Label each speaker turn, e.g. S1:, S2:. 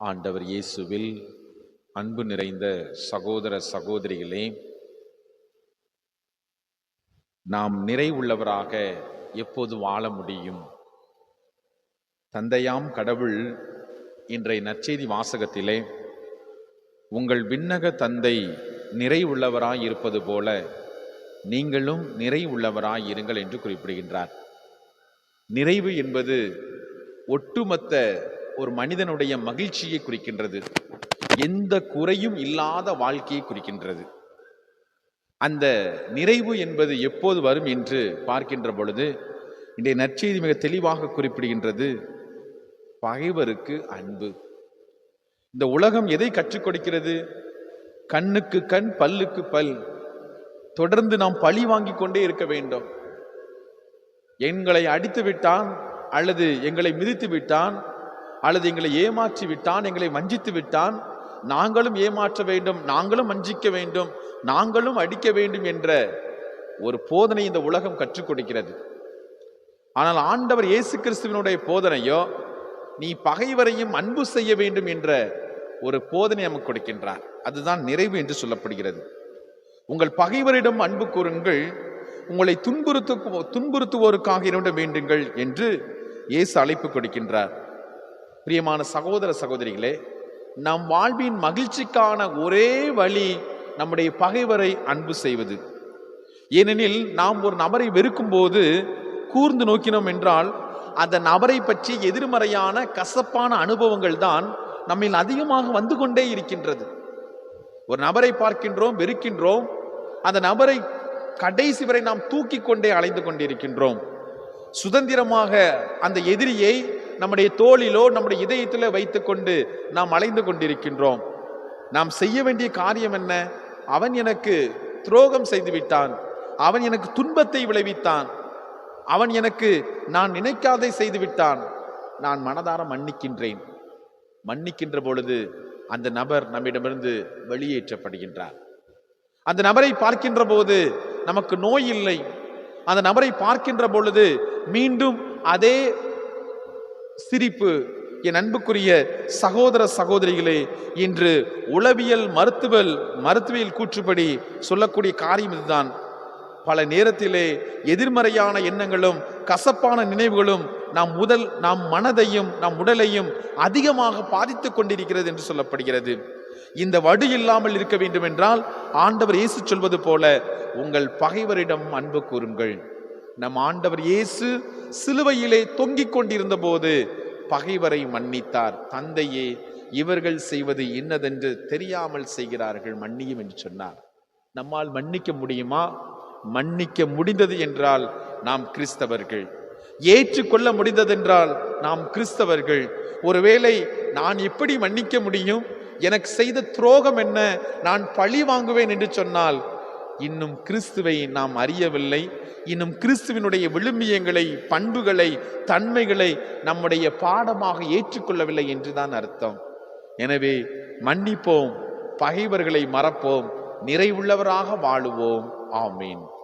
S1: ஆண்டவர் இயேசுவில் அன்பு நிறைந்த சகோதர சகோதரிகளே நாம் நிறைவுள்ளவராக எப்போது வாழ முடியும்? தந்தையாம் கடவுள் இன்றைய நற்செய்தி வாசகத்திலே உங்கள் விண்ணக தந்தை நிறைவுள்ளவராய் இருப்பது போல நீங்களும் நிறைவுள்ளவராய் இருங்கள் என்று குறிப்பிடுகின்றார். நிறைவு என்பது ஒட்டுமொத்த ஒரு மனிதனுடைய மகிழ்ச்சியை குறிக்கின்றது. எந்த குறையும் இல்லாத வாழ்க்கையை குறிக்கின்றது. அந்த நிறைவு என்பது எப்போது வரும் என்று பார்க்கின்ற பொழுது இன்றைய நற்செய்தி மிக தெளிவாக குறிப்பிடுகின்றது. பகைவருக்கு அன்பு. இந்த உலகம் எதை கற்றுக் கொடுக்கிறது? கண்ணுக்கு கண் பல்லுக்கு பல். தொடர்ந்து நாம் பழி வாங்கிக் கொண்டே இருக்க வேண்டும். எங்களை அடித்து விட்டான் அல்லது எங்களை மிதித்து விட்டான் அல்லது எங்களை ஏமாற்றி விட்டான் எங்களை வஞ்சித்து விட்டான். நாங்களும் ஏமாற்ற வேண்டும் நாங்களும் வஞ்சிக்க வேண்டும் நாங்களும் அடிக்க வேண்டும் என்ற ஒரு போதனை இந்த உலகம் கற்றுக் கொடுக்கிறது. ஆனால் ஆண்டவர் இயேசு கிறிஸ்துவனுடைய போதனையோ நீ பகைவரையும் அன்பு செய்ய வேண்டும் என்ற ஒரு போதனை நமக்கு கொடுக்கின்றார். அதுதான் நிறைவு என்று சொல்லப்படுகிறது. உங்கள் பகைவரிடம் அன்பு கூறுங்கள் உங்களை துன்புறுத்து துன்புறுத்துவோருக்காக இரண்டும் வேண்டுங்கள் என்று இயேசு அழைப்பு கொடுக்கின்றார். பிரியமான சகோதர சகோதரிகளே நம் வாழ்வின் மகிழ்ச்சிக்கான ஒரே வழி நம்முடைய பகைவரை அன்பு செய்வது. ஏனெனில் நாம் ஒரு நபரை வெறுக்கும் போது கூர்ந்து நோக்கினோம் என்றால் அந்த நபரை பற்றி எதிர்மறையான கசப்பான அனுபவங்கள் தான் நம்மில் அதிகமாக வந்து கொண்டே இருக்கின்றது. ஒரு நபரை பார்க்கின்றோம் வெறுக்கின்றோம் அந்த நபரை கடைசி வரை நாம் தூக்கி கொண்டே அலைந்து கொண்டிருக்கின்றோம். சுதந்திரமாக அந்த எதிரியை நம்முடைய தோளிலோ நம்முடைய இதயத்தில் வைத்துக்கொண்டு நாம் அலைந்து கொண்டிருக்கின்றோம். நாம் செய்ய வேண்டிய காரியம் என்ன? அவன் எனக்கு துரோகம் செய்துவிட்டான். அவன் எனக்கு துன்பத்தை விளைவித்தான். அவன் எனக்கு நான் நினைக்காதை செய்துவிட்டான். நான் மனதார மன்னிக்கின்றேன். மன்னிக்கின்ற பொழுது அந்த நபர் நம்மிடமிருந்து வெளியேற்றப்படுகின்றார். அந்த நபரை பார்க்கின்ற போது நமக்கு நோய் இல்லை. அந்த நபரை பார்க்கின்ற பொழுது மீண்டும் அதே சிரிப்பு. என் அன்புக்குரிய சகோதர சகோதரிகளே இன்று உளவியல் மருத்துவல் மருத்துவியல் கூற்றுப்படி சொல்லக்கூடிய காரியம் இதுதான். பல நேரத்திலே எதிர்மறையான எண்ணங்களும் கசப்பான நினைவுகளும் நாம் முதல் நாம் மனதையும் நம் உடலையும் அதிகமாக பாதித்துக் கொண்டிருக்கிறது என்று சொல்லப்படுகிறது. இந்த வடு இல்லாமல் இருக்க வேண்டும் என்றால் ஆண்டவர் இயேசு சொல்வது போல உங்கள் பகைவரிடம் அன்பு கூறுங்கள். நம் ஆண்டவர் இயேசு சிலுவையிலே தொங்கிக் கொண்டிருந்த போது பகைவரை மன்னித்தார். தந்தையே இவர்கள் செய்வது இன்னதென்று தெரியாமல் செய்கிறார்கள் மன்னியும் என்று சொன்னார். நம்மால் மன்னிக்க முடியுமா? மன்னிக்க முடிந்தது என்றால் நாம் கிறிஸ்தவர்கள். ஏற்றுக்கொள்ள முடிந்ததென்றால் நாம் கிறிஸ்தவர்கள். ஒருவேளை நான் எப்படி மன்னிக்க முடியும்? எனக்கு செய்த துரோகம் என்ன? நான் பழி வாங்குவேன் என்று சொன்னால் இன்னும் கிறிஸ்துவை நாம் அறியவில்லை. இன்னும் கிறிஸ்துவினுடைய விழுமியங்களை பண்புகளை தன்மைகளை நம்முடைய பாடமாக ஏற்றுக்கொள்ளவில்லை என்றுதான் அர்த்தம். எனவே மன்னிப்போம் பகைவர்களை மறப்போம் நிறைவுள்ளவராக வாழுவோம். ஆமீன்.